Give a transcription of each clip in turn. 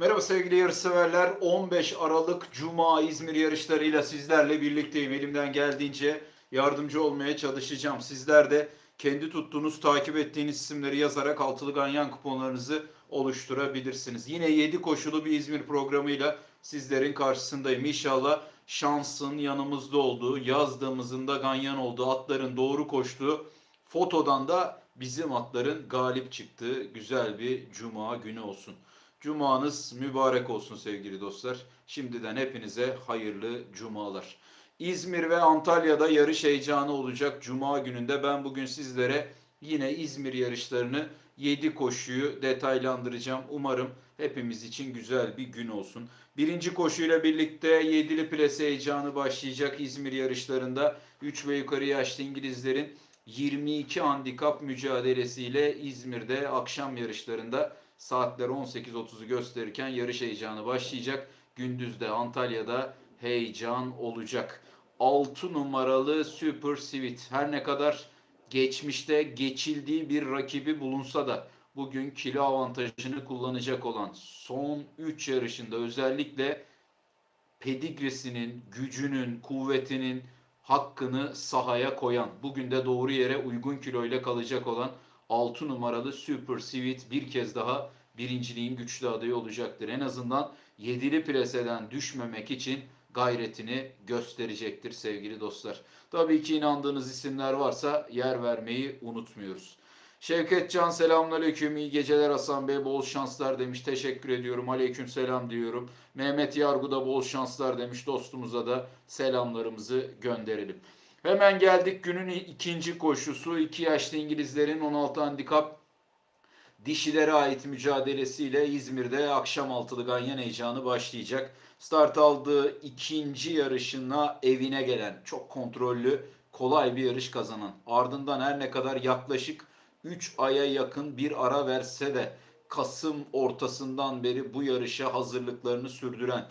Merhaba sevgili yarışseverler. 15 Aralık Cuma İzmir yarışlarıyla sizlerle birlikteyim. Elimden geldiğince yardımcı olmaya çalışacağım. Sizler de kendi tuttuğunuz, takip ettiğiniz isimleri yazarak altılı ganyan kuponlarınızı oluşturabilirsiniz. Yine 7 koşulu bir İzmir programıyla sizlerin karşısındayım. İnşallah şansın yanımızda olduğu, yazdığımızın da ganyan olduğu, atların doğru koştuğu, fotodan da bizim atların galip çıktığı güzel bir cuma günü olsun. Cumanız mübarek olsun sevgili dostlar. Şimdiden hepinize hayırlı cumalar. İzmir ve Antalya'da yarış heyecanı olacak cuma gününde. Ben bugün sizlere yine İzmir yarışlarını 7 koşuyu detaylandıracağım. Umarım hepimiz için güzel bir gün olsun. Birinci koşuyla birlikte yedili plase heyecanı başlayacak İzmir yarışlarında. 3 ve yukarı yaşlı İngilizlerin 22 handikap mücadelesiyle İzmir'de akşam yarışlarında saatler 18.30'u gösterirken yarış heyecanı başlayacak. Gündüzde Antalya'da heyecan olacak. 6 numaralı Super Sweet her ne kadar geçmişte geçildiği bir rakibi bulunsa da bugün kilo avantajını kullanacak olan son 3 yarışında özellikle pedigresinin, gücünün, kuvvetinin hakkını sahaya koyan, bugün de doğru yere uygun kiloyla kalacak olan 6 numaralı Super Sweet bir kez daha birinciliğin güçlü adayı olacaktır. En azından yedili preseden düşmemek için gayretini gösterecektir sevgili dostlar. Tabii ki inandığınız isimler varsa yer vermeyi unutmuyoruz. Şevket Can selamünaleyküm. İyi geceler Hasan Bey. Bol şanslar demiş. Teşekkür ediyorum. Aleyküm selam diyorum. Mehmet Yargu da bol şanslar demiş. Dostumuza da selamlarımızı gönderelim. Hemen geldik günün ikinci koşusu. 2 yaşlı İngilizlerin 16 handikap dişilere ait mücadelesiyle İzmir'de akşam altılı ganyan heyecanı başlayacak. Start aldığı ikinci yarışına evine gelen çok kontrollü kolay bir yarış kazanan ardından her ne kadar yaklaşık 3 aya yakın bir ara verse de Kasım ortasından beri bu yarışa hazırlıklarını sürdüren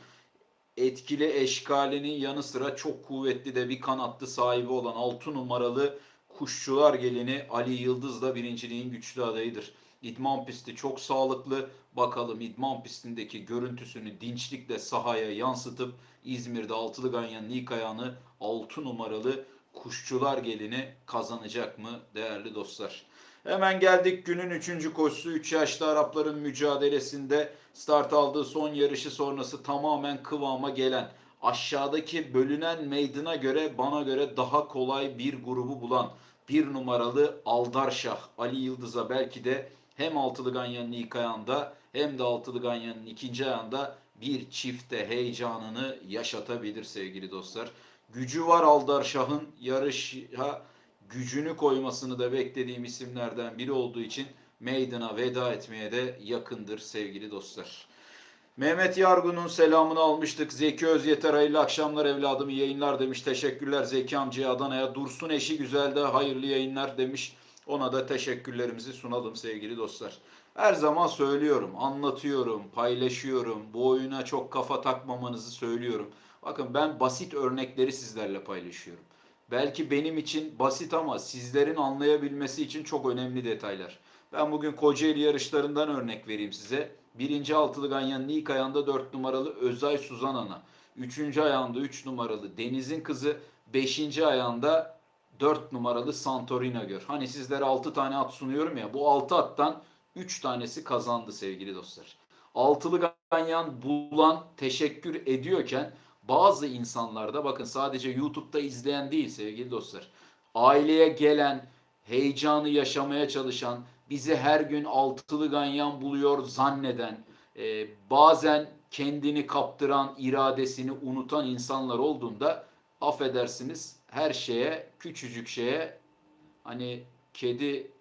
etkili eşkalinin yanı sıra çok kuvvetli de bir kanatlı sahibi olan 6 numaralı kuşçular gelini Ali Yıldız da birinciliğin güçlü adayıdır. İdman pisti çok sağlıklı. Bakalım idman pistindeki görüntüsünü dinçlikle sahaya yansıtıp İzmir'de altılı ganyanın ilk ayağını 6 numaralı kuşçular gelini kazanacak mı değerli dostlar? Hemen geldik günün 3. koşusu 3 yaşlı Arapların mücadelesinde start aldığı son yarışı sonrası tamamen kıvama gelen aşağıdaki bölünen meydana göre bana göre daha kolay bir grubu bulan bir numaralı Aldarşah Ali Yıldız'a belki de hem altılı ganyanın ilk ayağında hem de altılı ganyanın ikinci ayağında bir çifte heyecanını yaşatabilir sevgili dostlar. Gücü var Aldarşah'ın yarışa gücünü koymasını da beklediğim isimlerden biri olduğu için meydana veda etmeye de yakındır sevgili dostlar. Mehmet Yargun'un selamını almıştık. Zeki Özyeter hayırlı akşamlar evladım yayınlar demiş. Teşekkürler Zeki amcaya Adana'ya. Dursun eşi güzelde hayırlı yayınlar demiş. Ona da teşekkürlerimizi sunalım sevgili dostlar. Her zaman söylüyorum, anlatıyorum, paylaşıyorum. Bu oyuna çok kafa takmamanızı söylüyorum. Bakın ben basit örnekleri sizlerle paylaşıyorum. Belki benim için basit ama sizlerin anlayabilmesi için çok önemli detaylar. Ben bugün Kocaeli yarışlarından örnek vereyim size. Birinci altılı ganyanın ilk ayağında 4 numaralı Özay Suzan Ana. Üçüncü ayağında 3 numaralı Deniz'in kızı. Beşinci ayağında 4 numaralı Santorina gör. Hani sizlere 6 tane at sunuyorum ya. Bu 6 attan 3 tanesi kazandı sevgili dostlar. Altılı ganyan bulan teşekkür ediyorken bazı insanlarda bakın sadece YouTube'da izleyen değil sevgili dostlar. Aileye gelen, heyecanı yaşamaya çalışan, bizi her gün altılı ganyan buluyor zanneden, e, bazen kendini kaptıran, iradesini unutan insanlar olduğunda affedersiniz her şeye, küçücük şeye hani kedi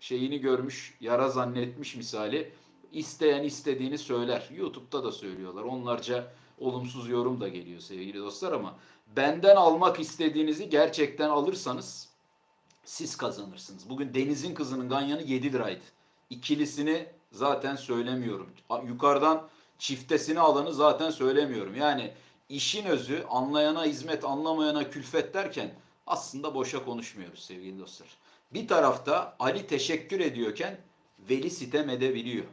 şeyini görmüş, yara zannetmiş misali isteyen istediğini söyler. YouTube'da da söylüyorlar. Onlarca olumsuz yorum da geliyor sevgili dostlar ama benden almak istediğinizi gerçekten alırsanız siz kazanırsınız. Bugün Deniz'in kızının ganyanı 7 liraydı. İkilisini zaten söylemiyorum. Yukarıdan çiftesini alanı zaten söylemiyorum. Yani işin özü anlayana hizmet anlamayana külfet derken aslında boşa konuşmuyoruz sevgili dostlar. Bir tarafta Ali teşekkür ediyorken Veli sitem edebiliyor.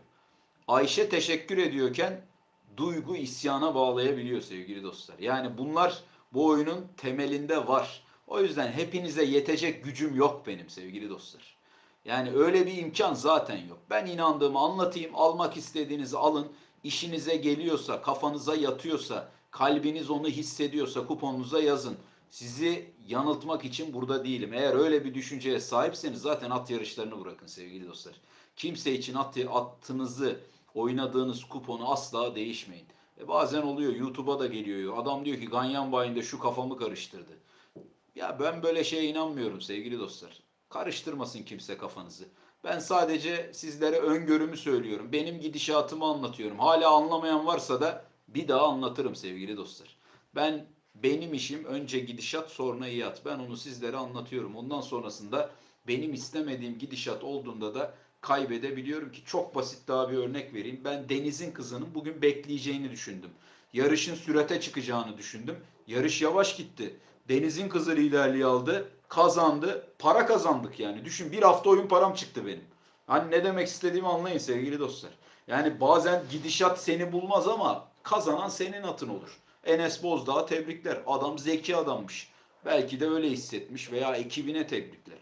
Ayşe teşekkür ediyorken duygu isyana bağlayabiliyor sevgili dostlar. Yani bunlar bu oyunun temelinde var. O yüzden hepinize yetecek gücüm yok benim sevgili dostlar. Yani öyle bir imkan zaten yok. Ben inandığımı anlatayım, almak istediğinizi alın. İşinize geliyorsa, kafanıza yatıyorsa, kalbiniz onu hissediyorsa kuponunuza yazın. Sizi yanıltmak için burada değilim. Eğer öyle bir düşünceye sahipseniz zaten at yarışlarını bırakın sevgili dostlar. Kimse için at, attığınızı, oynadığınız kuponu asla değişmeyin. E bazen oluyor YouTube'a da geliyor. Adam diyor ki Ganyan bayinde şu kafamı karıştırdı. Ya ben böyle şeye inanmıyorum sevgili dostlar. Karıştırmasın kimse kafanızı. Ben sadece sizlere öngörümü söylüyorum. Benim gidişatımı anlatıyorum. Hala anlamayan varsa da bir daha anlatırım sevgili dostlar. Ben benim işim önce gidişat sonra iyat. Ben onu sizlere anlatıyorum. Ondan sonrasında benim istemediğim gidişat olduğunda da kaybedebiliyorum ki çok basit daha bir örnek vereyim. Ben Deniz'in kızının bugün bekleyeceğini düşündüm. Yarışın sürate çıkacağını düşündüm. Yarış yavaş gitti. Deniz'in kızı liderliği aldı. Kazandı. Para kazandık yani. Düşün bir hafta oyun param çıktı benim. Hani ne demek istediğimi anlayın sevgili dostlar. Yani bazen gidişat seni bulmaz ama kazanan senin atın olur. Enes Bozdağ tebrikler. Adam zeki adammış. Belki de öyle hissetmiş veya ekibine tebrikler.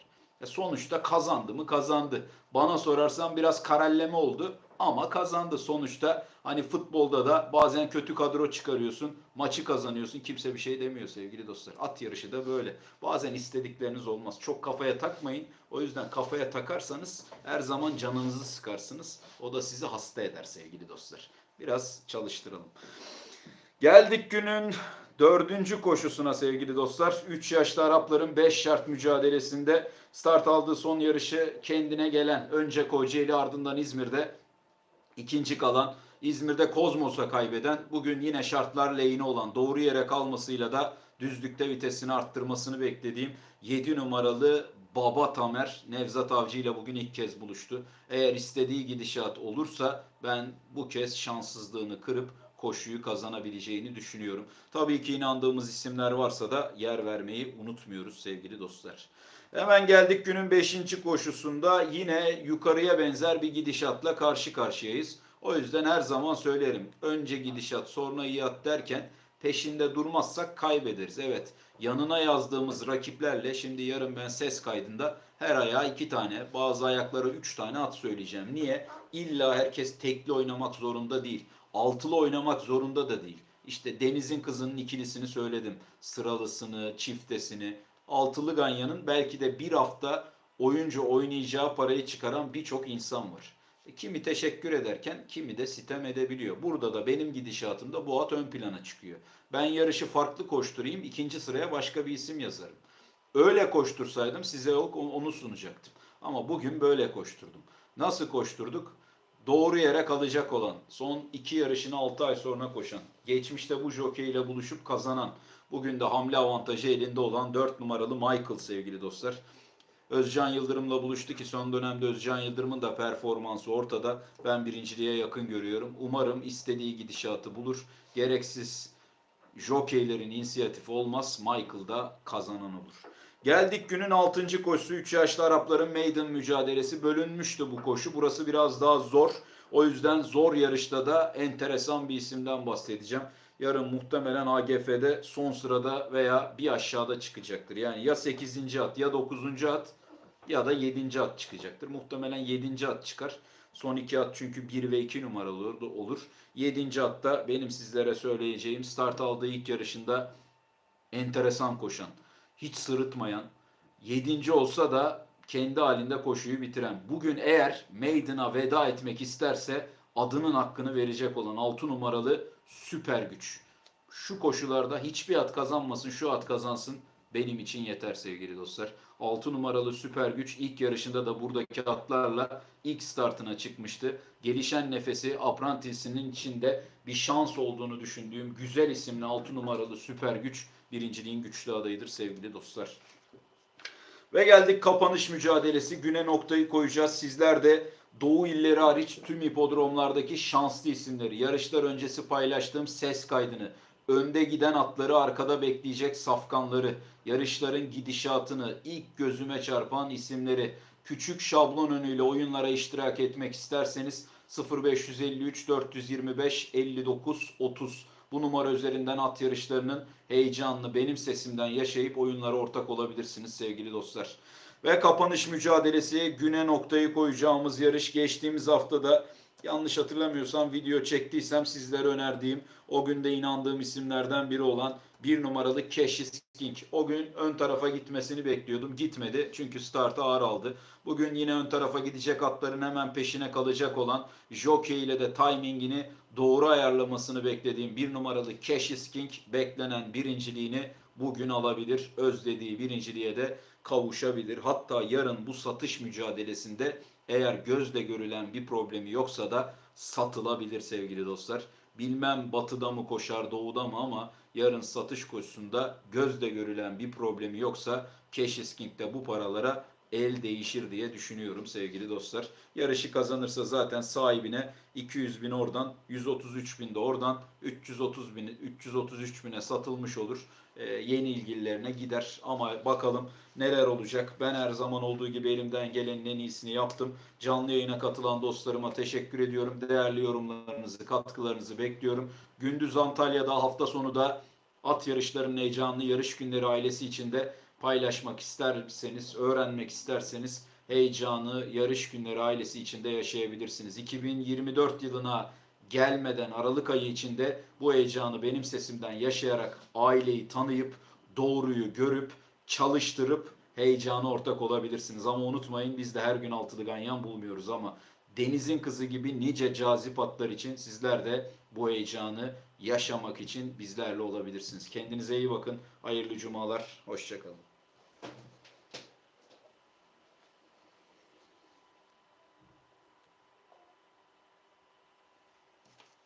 E sonuçta kazandı mı kazandı. Bana sorarsan biraz karalleme oldu ama kazandı. Sonuçta hani futbolda da bazen kötü kadro çıkarıyorsun, maçı kazanıyorsun. Kimse bir şey demiyor sevgili dostlar. At yarışı da böyle. Bazen istedikleriniz olmaz. Çok kafaya takmayın. O yüzden kafaya takarsanız her zaman canınızı sıkarsınız. O da sizi hasta eder sevgili dostlar. Biraz çalıştıralım. Geldik günün dördüncü koşusuna sevgili dostlar. 3 yaşlı Arapların 5 şart mücadelesinde start aldığı son yarışı kendine gelen önce Kocaeli ardından İzmir'de ikinci kalan İzmir'de Kozmos'a kaybeden bugün yine şartlar lehine olan doğru yere kalmasıyla da düzlükte vitesini arttırmasını beklediğim 7 numaralı Baba Tamer Nevzat Avcı ile bugün ilk kez buluştu. Eğer istediği gidişat olursa ben bu kez şanssızlığını kırıp koşuyu kazanabileceğini düşünüyorum. Tabii ki inandığımız isimler varsa da yer vermeyi unutmuyoruz sevgili dostlar. Hemen geldik günün 5. koşusunda yine yukarıya benzer bir gidişatla karşı karşıyayız. O yüzden her zaman söylerim. Önce gidişat sonra iyat derken peşinde durmazsak kaybederiz. Evet yanına yazdığımız rakiplerle şimdi yarın ben ses kaydında her ayağa iki tane bazı ayaklara üç tane at söyleyeceğim. Niye? İlla herkes tekli oynamak zorunda değil. Altılı oynamak zorunda da değil. İşte Deniz'in kızının ikilisini söyledim. Sıralısını, çiftesini. Altılı Ganyan'ın belki de bir hafta oyuncu oynayacağı parayı çıkaran birçok insan var. E, kimi teşekkür ederken kimi de sitem edebiliyor. Burada da benim gidişatımda bu at ön plana çıkıyor. Ben yarışı farklı koşturayım, ikinci sıraya başka bir isim yazarım. Öyle koştursaydım size onu sunacaktım. Ama bugün böyle koşturdum. Nasıl koşturduk? Doğru yere kalacak olan, son iki yarışını 6 ay sonra koşan, geçmişte bu jockey ile buluşup kazanan, bugün de hamle avantajı elinde olan 4 numaralı Michael sevgili dostlar. Özcan Yıldırım'la buluştu ki son dönemde Özcan Yıldırım'ın da performansı ortada. Ben birinciliğe yakın görüyorum. Umarım istediği gidişatı bulur. Gereksiz jokeylerin inisiyatifi olmaz. Michael da kazanan olur. Geldik günün 6. koşusu. 3 yaşlı Arapların maiden mücadelesi. Bölünmüştü bu koşu. Burası biraz daha zor. O yüzden zor yarışta da enteresan bir isimden bahsedeceğim. Yarın muhtemelen AGF'de son sırada veya bir aşağıda çıkacaktır. Yani ya 8. at ya 9. at ya da 7. at çıkacaktır. Muhtemelen 7. at çıkar. Son iki at çünkü 1 ve 2 numaralı olur. 7. atta benim sizlere söyleyeceğim start aldığı ilk yarışında enteresan koşan, hiç sırıtmayan, 7. olsa da kendi halinde koşuyu bitiren. Bugün eğer Maiden'a veda etmek isterse adının hakkını verecek olan 6 numaralı süper güç. Şu koşularda hiçbir at kazanmasın, şu at kazansın benim için yeter sevgili dostlar. 6 numaralı süper güç ilk yarışında da buradaki atlarla ilk startına çıkmıştı. Gelişen nefesi Apprentice'inin içinde bir şans olduğunu düşündüğüm güzel isimli 6 numaralı süper güç birinciliğin güçlü adayıdır sevgili dostlar. Ve geldik kapanış mücadelesi. Güne noktayı koyacağız. Sizler de Doğu illeri hariç tüm hipodromlardaki şanslı isimleri, yarışlar öncesi paylaştığım ses kaydını, önde giden atları arkada bekleyecek safkanları, yarışların gidişatını, ilk gözüme çarpan isimleri, küçük şablon önüyle oyunlara iştirak etmek isterseniz 0553 425 59 30 bu numara üzerinden at yarışlarının heyecanını benim sesimden yaşayıp oyunlara ortak olabilirsiniz sevgili dostlar. Ve kapanış mücadelesi güne noktayı koyacağımız yarış geçtiğimiz haftada yanlış hatırlamıyorsam video çektiysem sizlere önerdiğim o günde inandığım isimlerden biri olan bir numaralı Cassius King. O gün ön tarafa gitmesini bekliyordum. Gitmedi çünkü startı ağır aldı. Bugün yine ön tarafa gidecek atların hemen peşine kalacak olan Jockey ile de timingini doğru ayarlamasını beklediğim bir numaralı Cassius King beklenen birinciliğini bugün alabilir. Özlediği birinciliğe de kavuşabilir. Hatta yarın bu satış mücadelesinde eğer gözle görülen bir problemi yoksa da satılabilir sevgili dostlar. Bilmem batıda mı koşar doğuda mı ama yarın satış koşusunda gözle görülen bir problemi yoksa Cassius King de bu paralara el değişir diye düşünüyorum sevgili dostlar. Yarışı kazanırsa zaten sahibine 200 bin oradan 133 bin de oradan 330 bin 333 bine satılmış olur. Ee, yeni ilgililerine gider ama bakalım neler olacak. Ben her zaman olduğu gibi elimden gelenin en iyisini yaptım. Canlı yayına katılan dostlarıma teşekkür ediyorum. Değerli yorumlarınızı, katkılarınızı bekliyorum. Gündüz Antalya'da hafta sonu da at yarışlarının heyecanlı yarış günleri ailesi içinde paylaşmak isterseniz, öğrenmek isterseniz heyecanı yarış günleri ailesi içinde yaşayabilirsiniz. 2024 yılına gelmeden Aralık ayı içinde bu heyecanı benim sesimden yaşayarak aileyi tanıyıp doğruyu görüp çalıştırıp heyecana ortak olabilirsiniz. Ama unutmayın biz de her gün altılı ganyan bulmuyoruz ama denizin kızı gibi nice cazip atlar için sizler de bu heyecanı yaşamak için bizlerle olabilirsiniz. Kendinize iyi bakın. Hayırlı cumalar. Hoşçakalın.